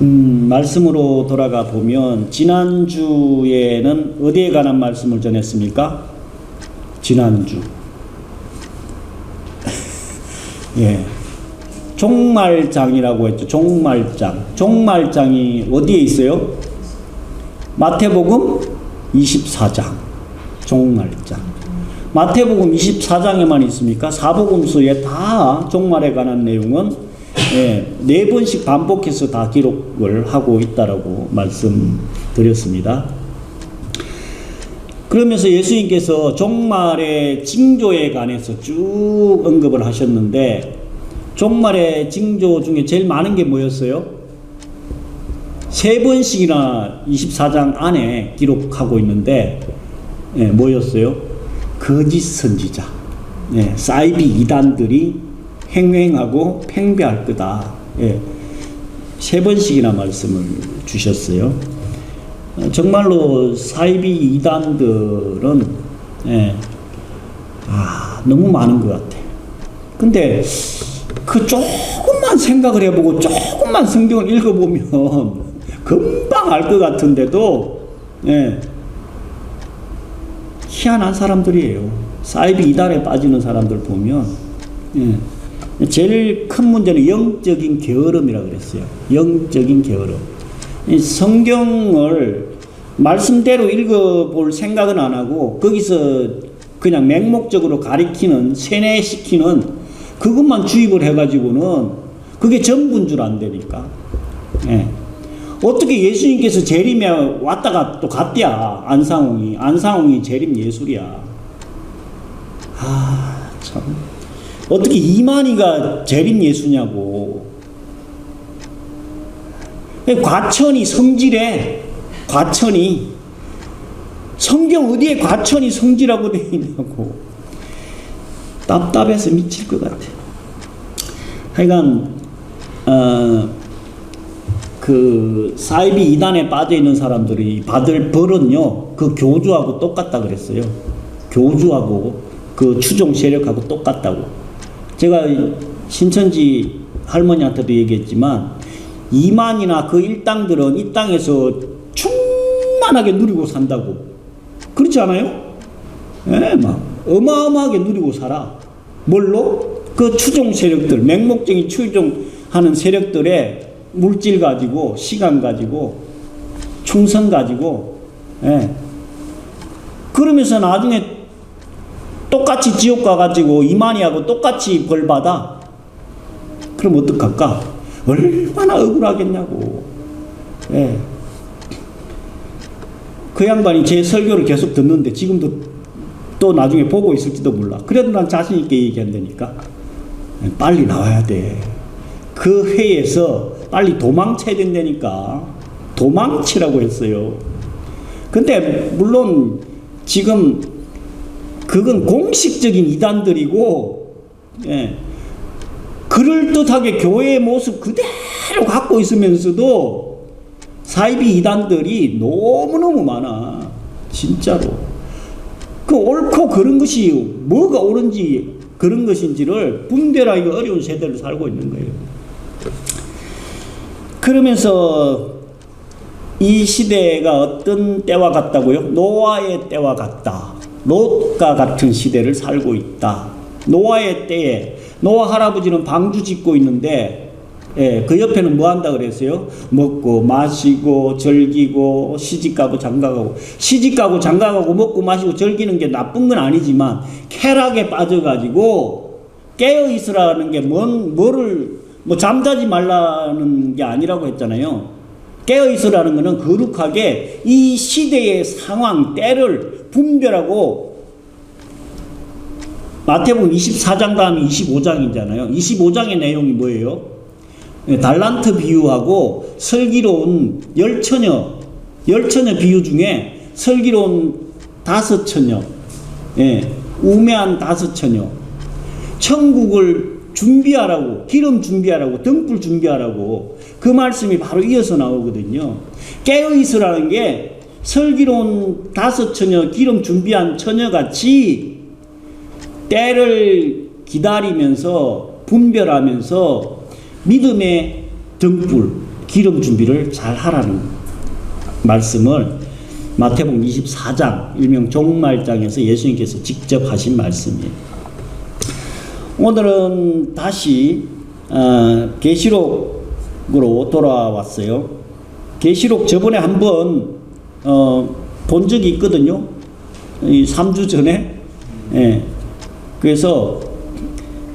음, 말씀으로 돌아가 보면 지난주에는 어디에 관한 말씀을 전했습니까? 지난주. 예. 종말장이라고 했죠. 종말장. 종말장이 어디에 있어요? 마태복음 24장. 종말장. 마태복음 24장에만 있습니까? 사복음서에 다 종말에 관한 내용은 예, 네 번씩 반복해서 다 기록을 하고 있다라고 말씀드렸습니다. 그러면서 예수님께서 종말의 징조에 관해서 쭉 언급을 하셨는데 종말의 징조 중에 제일 많은 게 뭐였어요? 세 번씩이나 24장 안에 기록하고 있는데 예, 뭐였어요? 거짓 선지자, 예, 사이비 이단들이 행행하고 팽배할 거다. 예, 세 번씩이나 말씀을 주셨어요. 어, 정말로 사이비 이단들은 예, 아, 너무 많은 것 같아. 근데 그 조금만 생각을 해보고 조금만 성경을 읽어보면 금방 알 것 같은데도 예, 희한한 사람들이에요. 사이비 이단에 빠지는 사람들 보면 예, 제일 큰 문제는 영적인 게으름이라 그랬어요. 영적인 게으름. 이 성경을 말씀대로 읽어볼 생각은 안 하고 거기서 그냥 맹목적으로 가리키는 세뇌시키는 그것만 주입을 해가지고는 그게 전부인 줄 안 되니까. 예. 어떻게 예수님께서 재림에 왔다가 또 갔대야 안상홍이 안상홍이 재림 예술이야. 아 참. 어떻게 이만희가 재림 예수냐고. 과천이 성질에 과천이 성경 어디에 과천이 성질하고 되어 있냐고 답답해서 미칠 것 같아. 하여간 어, 그 사이비 이단에 빠져 있는 사람들이 받을 벌은요 그 교주하고 똑같다 그랬어요. 교주하고 그 추종 세력하고 똑같다고. 제가 신천지 할머니한테도 얘기했지만 이만이나 그 일당들은 이 땅에서 충만하게 누리고 산다고. 그렇지 않아요? 예, 막 어마어마하게 누리고 살아. 뭘로? 그 추종 세력들, 맹목적인 추종하는 세력들의 물질 가지고, 시간 가지고, 충성 가지고, 예. 그러면서 나중에 똑같이 지옥 가가지고 이만희하고 똑같이 벌 받아. 그럼 어떡할까? 얼마나 억울하겠냐고. 예. 그 양반이 제 설교를 계속 듣는데 지금도 또 나중에 보고 있을지도 몰라. 그래도 난 자신 있게 얘기한다니까. 예, 빨리 나와야 돼. 그 회에서 빨리 도망쳐야 된다니까. 도망치라고 했어요. 근데 물론 지금 그건 공식적인 이단들이고, 예. 그럴듯하게 교회의 모습 그대로 갖고 있으면서도 사이비 이단들이 너무너무 많아. 진짜로. 그 옳고 그런 것이 뭐가 옳은지 그런 것인지를 분별하기가 어려운 세대를 살고 있는 거예요. 그러면서 이 시대가 어떤 때와 같다고요? 노아의 때와 같다. 롯과 같은 시대를 살고 있다. 노아의 때에 노아 할아버지는 방주 짓고 있는데 예, 그 옆에는 뭐 한다 그랬어요? 먹고 마시고 즐기고 시집가고 장가가고 시집가고 장가가고 먹고 마시고 즐기는 게 나쁜 건 아니지만 쾌락에 빠져가지고 깨어 있으라는 게 뭔 뭐를 뭐 잠자지 말라는 게 아니라고 했잖아요. 깨어 있으라는 것은 거룩하게 이 시대의 상황 때를 분별하고 마태복음 24장 다음에 25장이잖아요. 25장의 내용이 뭐예요? 예, 달란트 비유하고 슬기로운 열처녀, 열처녀 비유 중에 슬기로운 다섯 처녀, 예, 우매한 다섯 처녀, 천국을 준비하라고, 기름 준비하라고, 등불 준비하라고, 그 말씀이 바로 이어서 나오거든요. 깨어있으라는 게 슬기로운 다섯 처녀, 기름 준비한 처녀같이 때를 기다리면서 분별하면서 믿음의 등불, 기름 준비를 잘 하라는 말씀을 마태복음 24장 일명 종말장에서 예수님께서 직접 하신 말씀이에요. 오늘은 다시 어, 계시록으로 돌아왔어요. 계시록 저번에 한번 어, 본 적이 있거든요. 이 3주 전에. 예. 그래서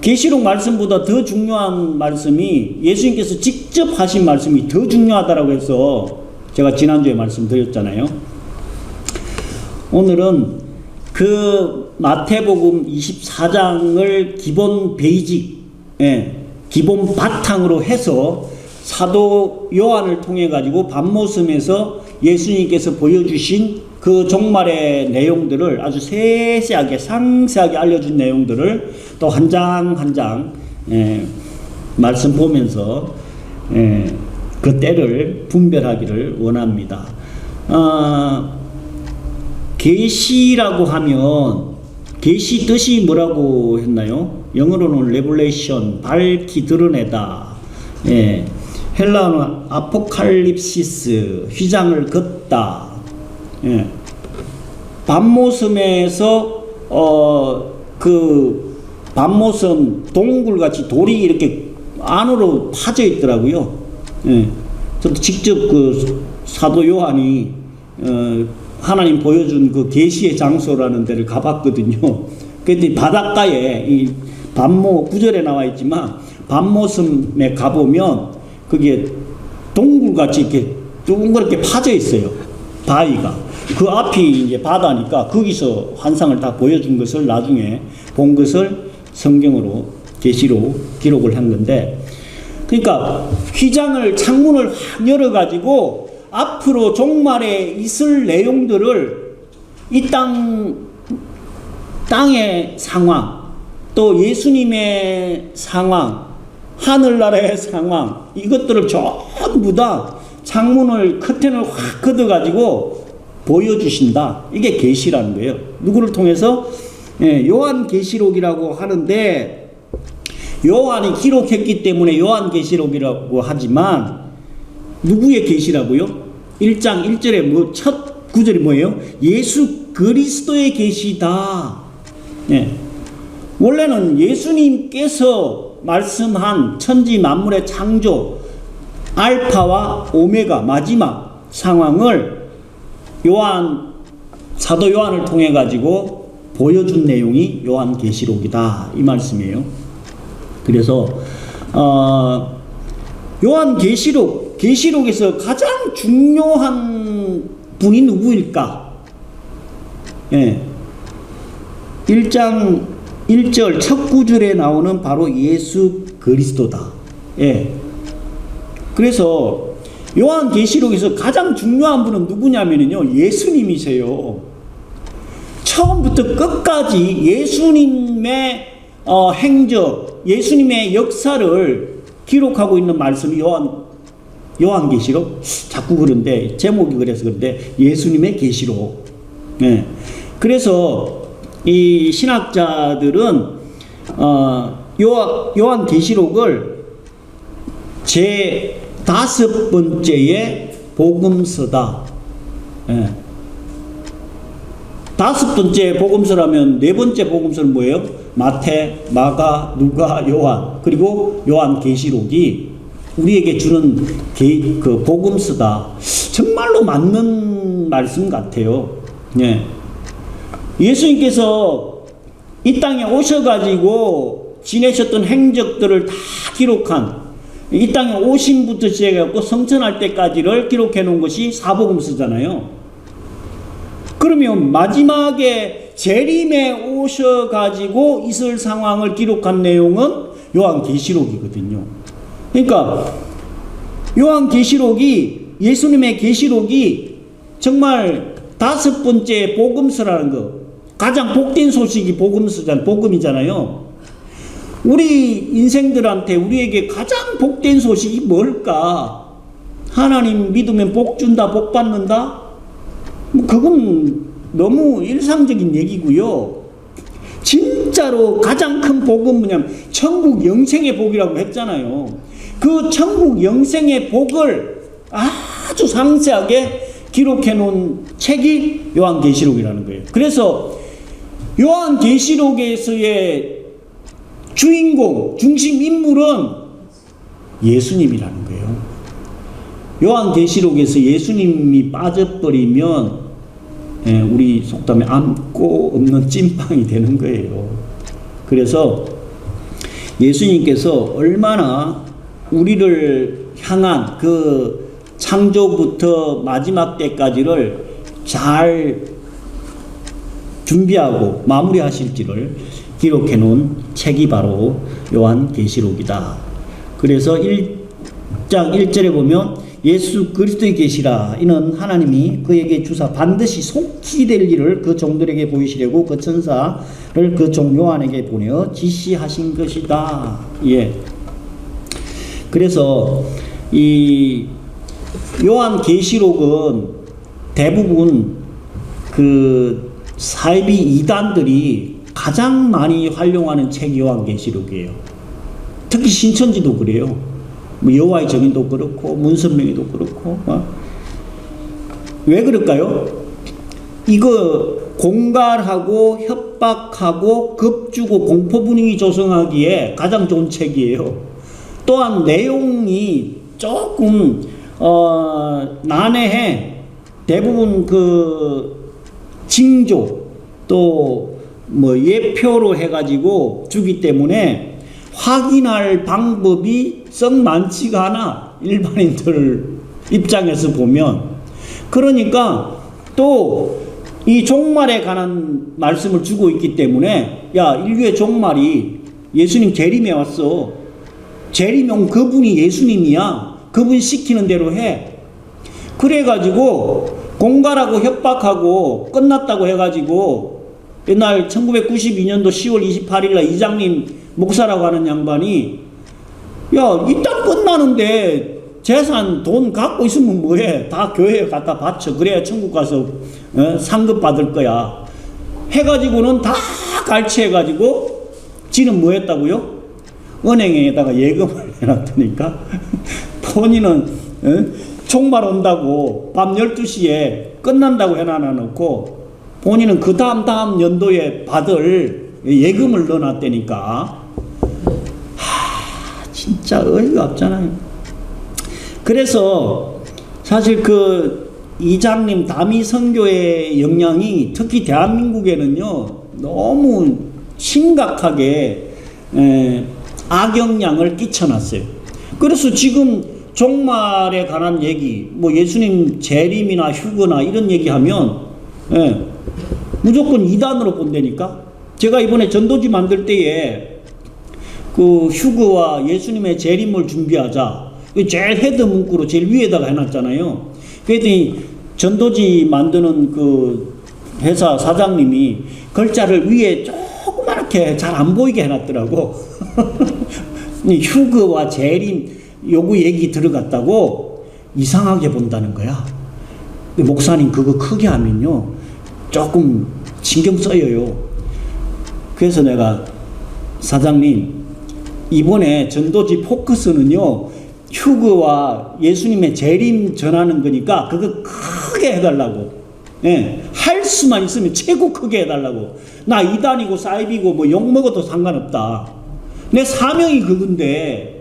계시록 말씀보다 더 중요한 말씀이 예수님께서 직접 하신 말씀이 더 중요하다라고 해서 제가 지난주에 말씀드렸잖아요. 오늘은 그 마태복음 24장을 기본 베이직, 예, 기본 바탕으로 해서 사도 요한을 통해 가지고 반모섬에서 예수님께서 보여주신 그 종말의 내용들을 아주 세세하게 상세하게 알려준 내용들을 또 한 장 한장 예, 말씀 보면서 예, 그 때를 분별하기를 원합니다. 어, 계시라고 하면 계시 뜻이 뭐라고 했나요? 영어로는 레볼레이션 밝히 드러내다. 예. 헬라어는 아포칼립시스 휘장을 긋다. 예. 밤모섬에서 어 그 밤모섬 동굴같이 돌이 이렇게 안으로 파져 있더라고요. 예. 저도 직접 그 사도 요한이 어 하나님 보여준 그 계시의 장소라는 데를 가봤거든요. 근데 바닷가에 이 밤모 구절에 나와 있지만 밤모섬에 가보면 그게 동굴같이 이렇게 둥그렇게 파져 있어요. 바위가. 그 앞이 이제 바다니까 거기서 환상을 다 보여준 것을 나중에 본 것을 성경으로 계시로 기록을 한 건데 그러니까 휘장을 창문을 확 열어 가지고 앞으로 종말에 있을 내용들을 이 땅 땅의 상황 또 예수님의 상황 하늘나라의 상황 이것들을 전부 다 창문을 커튼을 확 걷어 가지고 보여주신다 이게 계시라는 거예요 누구를 통해서 예, 요한 계시록이라고 하는데 요한이 기록했기 때문에 요한 계시록이라고 하지만 누구의 계시라고요? 1장 1절에 뭐 첫 구절이 뭐예요? 예수 그리스도의 계시다. 예. 원래는 예수님께서 말씀한 천지 만물의 창조 알파와 오메가 마지막 상황을 요한 사도 요한을 통해 가지고 보여준 내용이 요한 계시록이다 이 말씀이에요. 그래서 어, 요한 계시록 계시록에서 가장 중요한 분이 누구일까? 예. 1장 1절 첫 구절에 나오는 바로 예수 그리스도다. 예. 그래서 요한 계시록에서 가장 중요한 분은 누구냐면요. 예수님이세요. 처음부터 끝까지 예수님의 어, 행적, 예수님의 역사를 기록하고 있는 말씀이 요한 요한 계시록 자꾸 그런데 제목이 그래서 그런데 예수님의 계시록. 네. 그래서 이 신학자들은 어, 요 요한 계시록을 제 다섯 번째의 복음서다. 예. 다섯 번째 복음서라면 네 번째 복음서는 뭐예요? 마태, 마가, 누가, 요한 그리고 요한 계시록이 우리에게 주는 게, 그 복음서다. 정말로 맞는 말씀 같아요. 예. 예수님께서 이 땅에 오셔가지고 지내셨던 행적들을 다 기록한 이 땅에 오신부터 시작해갖고 성천할 때까지를 기록해 놓은 것이 사복음서잖아요. 그러면 마지막에 재림에 오셔가지고 있을 상황을 기록한 내용은 요한계시록이거든요. 그러니까 요한계시록이 예수님의 계시록이 정말 다섯 번째 복음서라는 거 가장 복된 소식이 복음서잖아요. 복음이잖아요. 우리 인생들한테 우리에게 가장 복된 소식이 뭘까? 하나님 믿으면 복 준다, 복 받는다? 뭐 그건 너무 일상적인 얘기고요. 진짜로 가장 큰 복은 뭐냐면 천국 영생의 복이라고 했잖아요. 그 천국 영생의 복을 아주 상세하게 기록해 놓은 책이 요한계시록이라는 거예요. 그래서 요한 계시록에서의 주인공, 중심 인물은 예수님이라는 거예요. 요한 계시록에서 예수님이 빠져버리면 예, 우리 속담에 안고 없는 찐빵이 되는 거예요. 그래서 예수님께서 얼마나 우리를 향한 그 창조부터 마지막 때까지를 잘 준비하고 마무리하실지를 기록해 놓은 책이 바로 요한계시록이다. 그래서 1장 1절에 보면 예수 그리스도에 계시라 이는 하나님이 그에게 주사 반드시 속히 될 일을 그 종들에게 보이시려고 그 천사를 그 종 요한에게 보내어 지시하신 것이다. 예. 그래서 이 요한 계시록은 대부분 그 사이비 이단들이 가장 많이 활용하는 책이 요한 계시록이에요. 특히 신천지도 그래요. 뭐 여호와의 증인도 그렇고 문선명이도 그렇고 어? 왜 그럴까요? 이거 공갈하고 협박하고 급주고 공포 분위기 조성하기에 가장 좋은 책이에요. 또한 내용이 조금 어, 난해해. 대부분 그 징조 또 뭐 예표로 해가지고 주기 때문에 확인할 방법이 썩 많지가 않아. 일반인들 입장에서 보면. 그러니까 또 이 종말에 관한 말씀을 주고 있기 때문에 야, 인류의 종말이 예수님 재림에 왔어. 재림용 그분이 예수님이야. 그분 시키는 대로 해. 그래가지고 공갈하고 협박하고 끝났다고 해가지고 옛날 1992년도 10월 28일 날 이장님 목사라고 하는 양반이 야, 이따 끝나는데 재산 돈 갖고 있으면 뭐해? 다 교회에 갖다 바쳐. 그래야 천국 가서 어? 상급 받을 거야. 해가지고는 다 갈취해가지고 지는 뭐 했다고요? 은행에다가 예금을 해놨다니까 본인은 어? 총말 온다고 밤 12시에 끝난다고 해놔 놓고 본인은 그 다음 다음 연도에 받을 예금을 넣어놨다니까 하, 진짜 어이가 없잖아요 그래서 사실 그 이장님 다미 선교의 영향이 특히 대한민국에는요 너무 심각하게 에, 악영향을 끼쳐놨어요. 그래서 지금 종말에 관한 얘기, 뭐 예수님 재림이나 휴거나 이런 얘기하면 예, 무조건 이단으로 본다니까. 제가 이번에 전도지 만들 때에 그 휴거와 예수님의 재림을 준비하자. 그 제일 헤드 문구로 제일 위에다가 해놨잖아요. 그랬더니 전도지 만드는 그 회사 사장님이 글자를 위에 조그맣게 잘 안 보이게 해놨더라고. 휴거와 재림 요구 얘기 들어갔다고 이상하게 본다는 거야. 목사님 그거 크게 하면요 조금 신경 써요. 그래서 내가 사장님 이번에 전도지 포커스는요 휴거와 예수님의 재림 전하는 거니까 그거 크게 해달라고. 예, 할 수만 있으면 최고 크게 해달라고. 나 이단이고 사이비고 뭐 욕먹어도 상관없다. 내 사명이 그건데,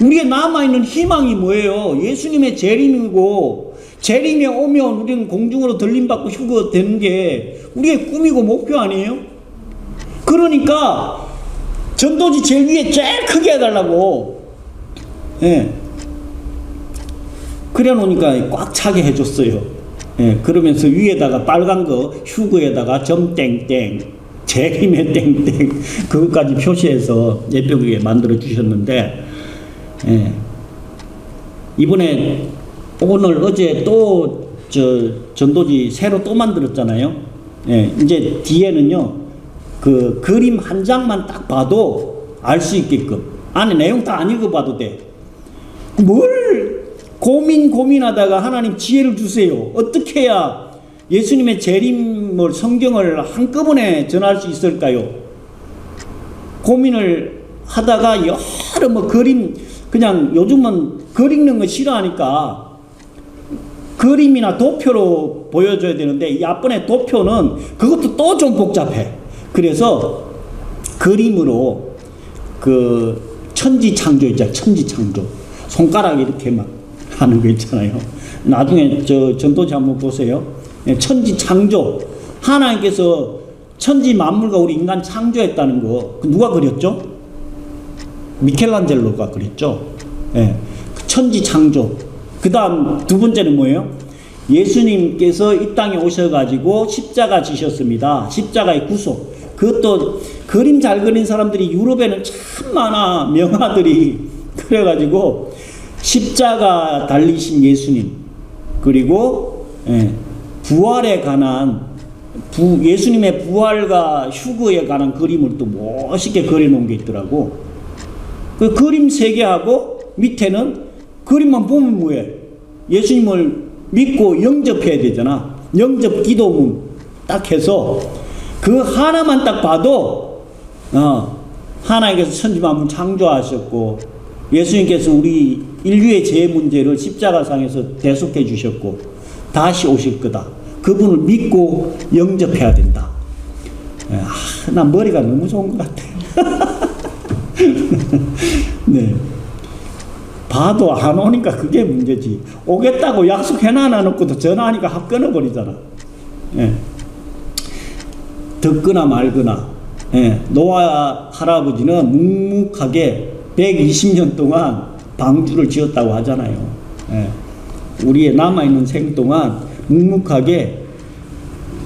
우리의 남아있는 희망이 뭐예요? 예수님의 재림이고, 재림에 오면 우리는 공중으로 들림받고 휴거 되는 게 우리의 꿈이고 목표 아니에요? 그러니까, 전도지 제일 위에 제일 크게 해달라고. 예. 그래 놓으니까 꽉 차게 해줬어요. 예, 그러면서 위에다가 빨간 거 휴거에다가 점 땡땡 재림의 땡땡 그것까지 표시해서 예쁘게 만들어 주셨는데 예, 이번에 오늘 어제 또 저 전도지 새로 또 만들었잖아요. 예, 이제 뒤에는요 그 그림 한 장만 딱 봐도 알 수 있게끔 안에 내용 다 안 읽어봐도 돼. 뭘 고민 고민하다가 하나님 지혜를 주세요. 어떻게 해야 예수님의 재림을 성경을 한꺼번에 전할 수 있을까요? 고민을 하다가 여러 뭐 그림 그냥 요즘은 글 읽는 거 싫어하니까 그림이나 도표로 보여줘야 되는데 이 앞번에 도표는 그것도 또 좀 복잡해. 그래서 그림으로 그 천지 창조 있잖아. 천지 창조. 손가락 이렇게 막 하는 거 있잖아요. 나중에 저 전도지 한번 보세요. 예, 천지 창조. 하나님께서 천지 만물과 우리 인간 창조했다는 거. 그 누가 그렸죠? 미켈란젤로가 그랬죠. 예. 그 천지 창조. 그 다음 두 번째는 뭐예요? 예수님께서 이 땅에 오셔가지고 십자가 지셨습니다. 십자가의 구속. 그것도 그림 잘 그린 사람들이 유럽에는 참 많아. 명화들이. 그래가지고 십자가 달리신 예수님. 그리고 예, 부활에 관한 부, 예수님의 부활과 휴거에 관한 그림을 또 멋있게 그려놓은 게 있더라고. 그 그림 세 개하고 밑에는 그림만 보면 뭐해? 예수님을 믿고 영접해야 되잖아. 영접 기도문 딱 해서 그 하나만 딱 봐도 어, 하나님께서 천지 만물 창조하셨고 예수님께서 우리 인류의 죄 문제를 십자가상에서 대속해 주셨고 다시 오실 거다. 그분을 믿고 영접해야 된다. 아, 난 머리가 너무 좋은 것 같아. 네. 봐도 안 오니까 그게 문제지. 오겠다고 약속해놔 놓고도 전화하니까 확 끊어버리잖아. 예. 듣거나 말거나. 예. 노아 할아버지는 묵묵하게 120년 동안 방주를 지었다고 하잖아요. 예. 우리의 남아있는 생 동안 묵묵하게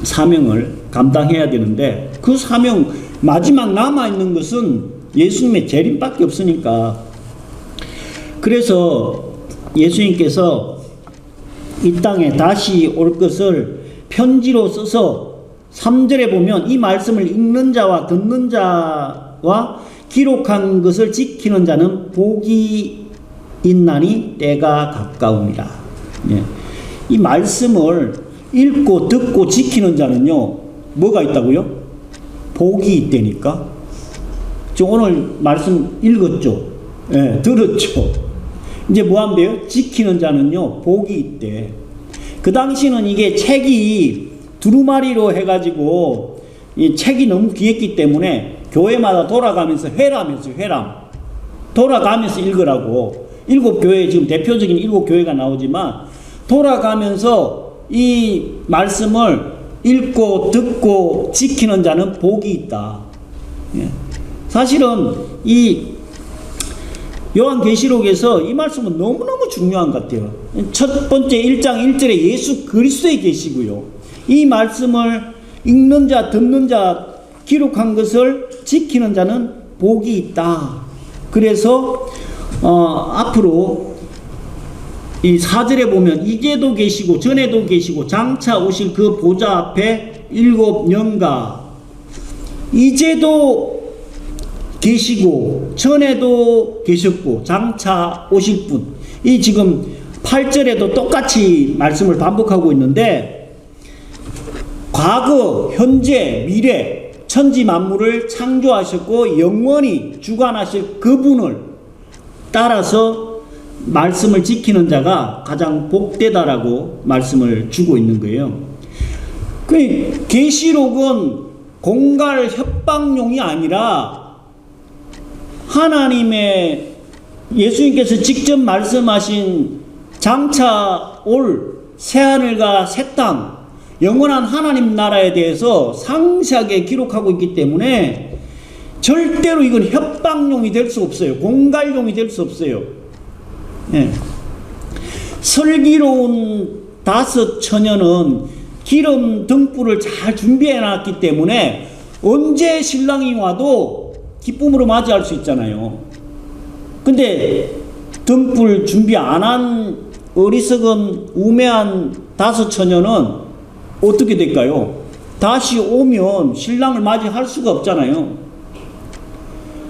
사명을 감당해야 되는데 그 사명 마지막 남아있는 것은 예수님의 재림밖에 없으니까 그래서 예수님께서 이 땅에 다시 올 것을 편지로 써서 3절에 보면 이 말씀을 읽는 자와 듣는 자와 기록한 것을 지키는 자는 복이 있나니 때가 가까우니라. 예. 이 말씀을 읽고 듣고 지키는 자는요, 뭐가 있다고요? 복이 있다니까. 저 오늘 말씀 읽었죠? 예, 들었죠? 이제 뭐 돼요? 지키는 자는요, 복이 있대. 그 당시는 이게 책이 두루마리로 해가지고 이 책이 너무 귀했기 때문에 교회마다 돌아가면서 회람했어요, 회람. 돌아가면서 읽으라고. 일곱 교회, 지금 대표적인 일곱 교회가 나오지만 돌아가면서 이 말씀을 읽고 듣고 지키는 자는 복이 있다. 예. 사실은 이 요한계시록에서 이 말씀은 너무너무 중요한 것 같아요. 첫 번째 1장 1절에 예수 그리스도에 계시고요. 이 말씀을 읽는 자, 듣는 자, 기록한 것을 지키는 자는 복이 있다. 그래서 어, 앞으로 이 4절에 보면 이제도 계시고 전에도 계시고 장차 오실 그 보좌 앞에 일곱 영가 이제도 계시고 전에도 계셨고 장차 오실 분. 이 지금 8절에도 똑같이 말씀을 반복하고 있는데 과거, 현재, 미래 천지 만물을 창조하셨고 영원히 주관하실 그분을 따라서 말씀을 지키는 자가 가장 복되다라고 말씀을 주고 있는 거예요. 그 계시록은 공갈 협박용이 아니라 하나님의 예수님께서 직접 말씀하신 장차 올 새하늘과 새 땅, 영원한 하나님 나라에 대해서 상세하게 기록하고 있기 때문에 절대로 이건 협박용이 될 수 없어요. 공갈용이 될 수 없어요. 예. 슬기로운 다섯 처녀는 기름 등불을 잘 준비해 놨기 때문에 언제 신랑이 와도 기쁨으로 맞이할 수 있잖아요. 근데 등불 준비 안 한 어리석은 우매한 다섯 처녀는 어떻게 될까요? 다시 오면 신랑을 맞이할 수가 없잖아요.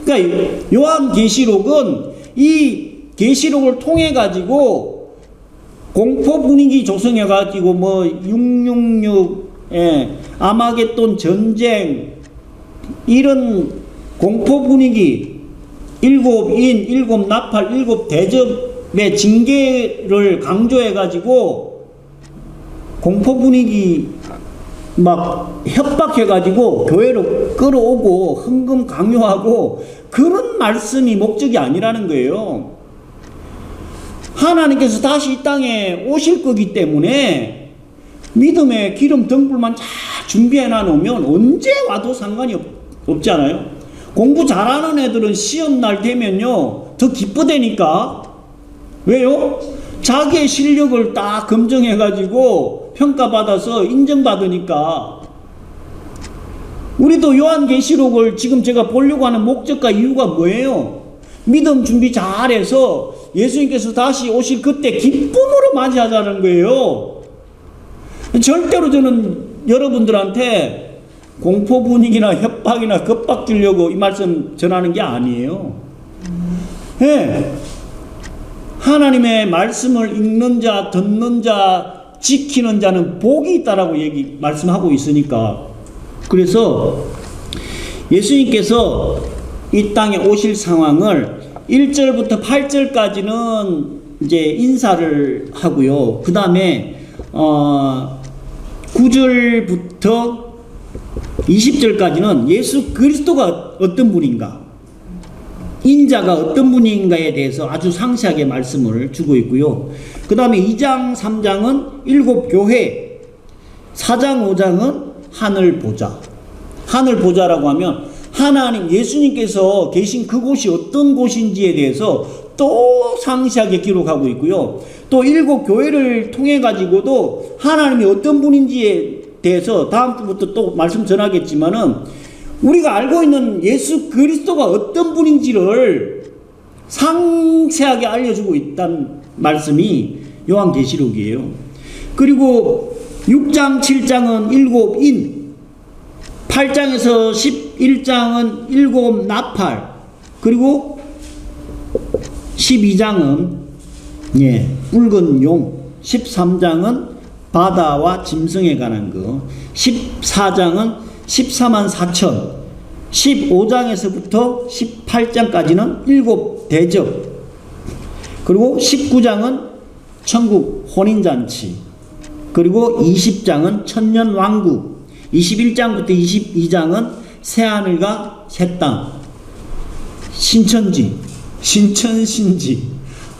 그러니까 요한 계시록은 이 계시록을 통해 가지고 공포 분위기 조성해 가지고 뭐 666, 예, 아마겟돈 전쟁 이런 공포 분위기 일곱 인, 일곱 나팔, 일곱 대접의 징계를 강조해 가지고 공포 분위기 막 협박해 가지고 교회로 끌어오고 헌금 강요하고 그런 말씀이 목적이 아니라는 거예요. 하나님께서 다시 이 땅에 오실 거기 때문에 믿음의 기름 등불만 잘 준비해 놔놓으면 언제 와도 상관이 없, 없잖아요. 공부 잘하는 애들은 시험 날 되면요 더 기뻐대니까 왜요? 자기의 실력을 딱 검증해 가지고 평가받아서 인정받으니까 우리도 요한계시록을 지금 제가 보려고 하는 목적과 이유가 뭐예요? 믿음 준비 잘해서 예수님께서 다시 오실 그때 기쁨으로 맞이하자는 거예요. 절대로 저는 여러분들한테 공포 분위기나 협 박이나 겁박 주려고 이 말씀 전하는 게 아니에요. 예. 하나님의 말씀을 읽는 자, 듣는 자, 지키는 자는 복이 있다라고 얘기 말씀하고 있으니까. 그래서 예수님께서 이 땅에 오실 상황을 1절부터 8절까지는 이제 인사를 하고요. 그 다음에 어 9절부터 20절까지는 예수 그리스도가 어떤 분인가, 인자가 어떤 분인가에 대해서 아주 상세하게 말씀을 주고 있고요. 그 다음에 2장, 3장은 일곱 교회, 4장, 5장은 하늘 보좌. 하늘 보좌라고 하면 하나님 예수님께서 계신 그곳이 어떤 곳인지에 대해서 또 상세하게 기록하고 있고요. 또 일곱 교회를 통해 가지고도 하나님이 어떤 분인지에 대해서 다음 주부터 또 말씀 전하겠지만은 우리가 알고 있는 예수 그리스도가 어떤 분인지를 상세하게 알려주고 있다는 말씀이 요한계시록이에요. 그리고 6장, 7장은 일곱 인, 8장에서 11장은 일곱 나팔, 그리고 12장은 예, 붉은 용, 13장은 바다와 짐승에 관한 거, 14장은 14만 4천, 15장에서부터 18장까지는 일곱 대접, 그리고 19장은 천국 혼인잔치, 그리고 20장은 천년 왕국, 21장부터 22장은 새하늘과 새 땅, 신천지, 신천신지.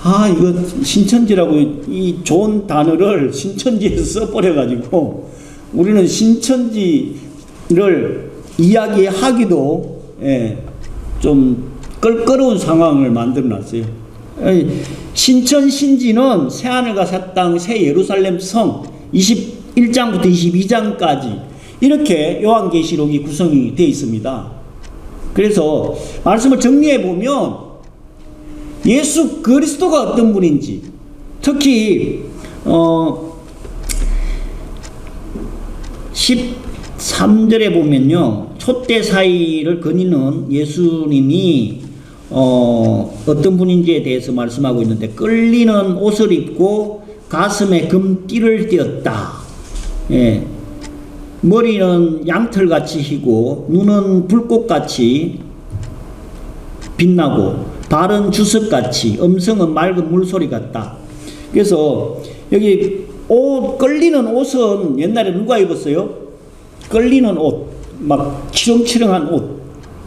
아, 이거 신천지라고 이 좋은 단어를 신천지에서 써버려가지고 우리는 신천지를 이야기하기도 예, 좀 껄끄러운 상황을 만들어 놨어요. 신천신지는 새하늘과 새 땅, 새 예루살렘 성 21장부터 22장까지 이렇게 요한계시록이 구성이 되어 있습니다. 그래서 말씀을 정리해 보면 예수 그리스도가 어떤 분인지 특히 어 13절에 보면요 촛대 사이를 거니는 예수님이 어 어떤 분인지에 대해서 말씀하고 있는데 끌리는 옷을 입고 가슴에 금띠를 띄었다. 예. 머리는 양털같이 희고 눈은 불꽃같이 빛나고 발은 주석같이 음성은 맑은 물소리 같다. 그래서 여기 옷 끌리는 옷은 옛날에 누가 입었어요? 끌리는 옷, 막 치렁치렁한 옷,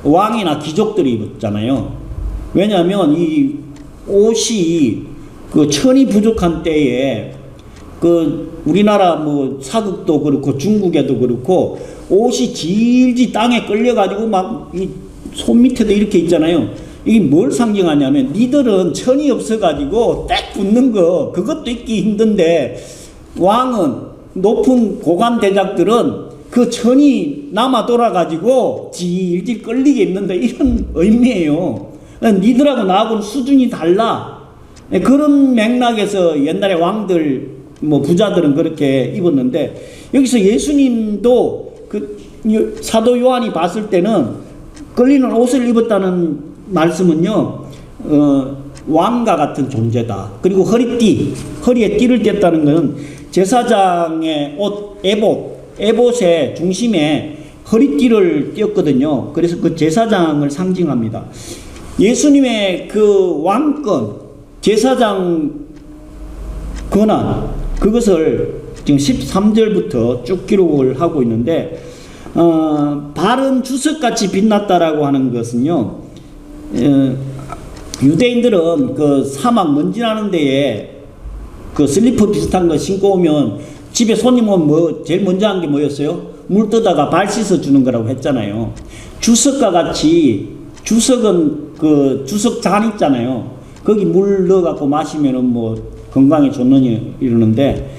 왕이나 귀족들이 입었잖아요. 왜냐하면 이 옷이 그 천이 부족한 때에 그 우리나라 뭐 사극도 그렇고 중국에도 그렇고 옷이 질질 땅에 끌려가지고 막 이 손 밑에도 이렇게 있잖아요. 이게 뭘 상징하냐면 니들은 천이 없어가지고 딱 붙는 거 그것도 있기 힘든데 왕은 높은 고관 대작들은 그 천이 남아 돌아가지고 질질 끌리게 있는데 이런 의미예요. 니들하고 나하고는 수준이 달라. 그런 맥락에서 옛날에 왕들 뭐 부자들은 그렇게 입었는데 여기서 예수님도 그 사도 요한이 봤을 때는 끌리는 옷을 입었다는 말씀은요, 어, 왕과 같은 존재다. 그리고 허리띠, 허리에 띠를 뗐다는 것은 제사장의 옷, 에봇, 에봇의 중심에 허리띠를 띄었거든요. 그래서 그 제사장을 상징합니다. 예수님의 그 왕권, 제사장 권한, 그것을 지금 13절부터 쭉 기록을 하고 있는데, 어, 바른 주석같이 빛났다라고 하는 것은요, 어, 유대인들은 그 사막 먼지 나는 데에 그 슬리퍼 비슷한 거 신고 오면 집에 손님 오면 뭐 제일 먼저 한 게 뭐였어요? 물 떠다가 발 씻어 주는 거라고 했잖아요. 주석과 같이 주석은 그 주석 잔 있잖아요. 거기 물 넣어 갖고 마시면은 뭐 건강에 좋느니 이러는데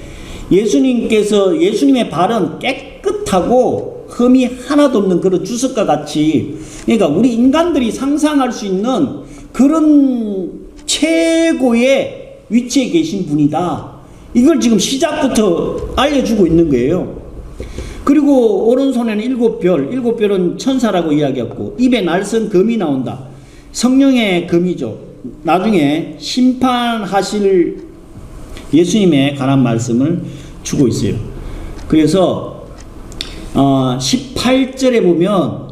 예수님께서 예수님의 발은 깨끗하고 흠이 하나도 없는 그런 주석과 같이 그러니까 우리 인간들이 상상할 수 있는 그런 최고의 위치에 계신 분이다. 이걸 지금 시작부터 알려주고 있는 거예요. 그리고 오른손에는 일곱 별, 일곱 별은 천사라고 이야기했고 입에 날선 금이 나온다. 성령의 금이죠. 나중에 심판하실 예수님에 관한 말씀을 주고 있어요. 그래서 어, 18절에 보면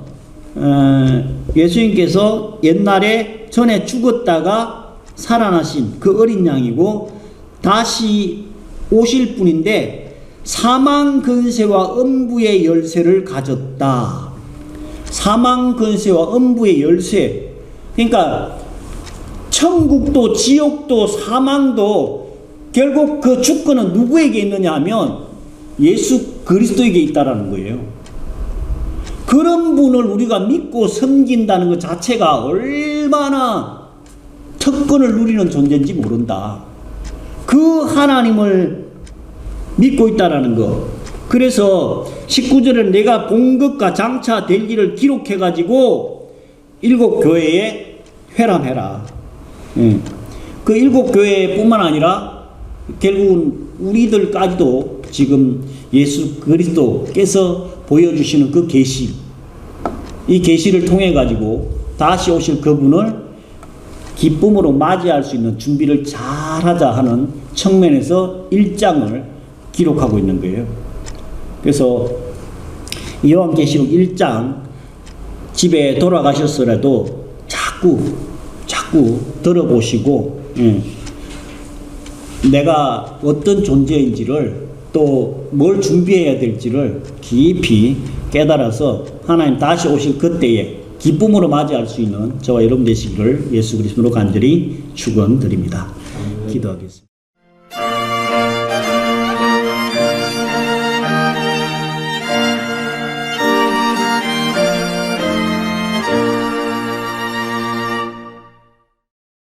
어, 예수님께서 옛날에 전에 죽었다가 살아나신 그 어린 양이고 다시 오실 분인데 사망 근세와 음부의 열쇠를 가졌다. 사망 근세와 음부의 열쇠. 그러니까 천국도 지옥도 사망도 결국 그 주권은 누구에게 있느냐 하면 예수 그리스도에게 있다라는 거예요. 그런 분을 우리가 믿고 섬긴다는 것 자체가 얼마나 특권을 누리는 존재인지 모른다. 그 하나님을 믿고 있다라는 거. 그래서 19절에 내가 본 것과 장차 될 일을 기록해 가지고 일곱 교회에 회람해라. 예. 그 일곱 교회뿐만 아니라 결국은 우리들까지도 지금 예수 그리스도께서 보여주시는 그 계시, 이 계시를 통해 가지고 다시 오실 그분을 기쁨으로 맞이할 수 있는 준비를 잘 하자 하는 측면에서 일장을 기록하고 있는 거예요. 그래서 요한계시록 1장 집에 돌아가셨더라도 자꾸 자꾸 들어보시고 예. 내가 어떤 존재인지를 또 뭘 준비해야 될지를 깊이 깨달아서 하나님 다시 오실 그때에 기쁨으로 맞이할 수 있는 저와 여러분 되시기를 예수 그리스도로 간절히 축원드립니다. 기도하겠습니다.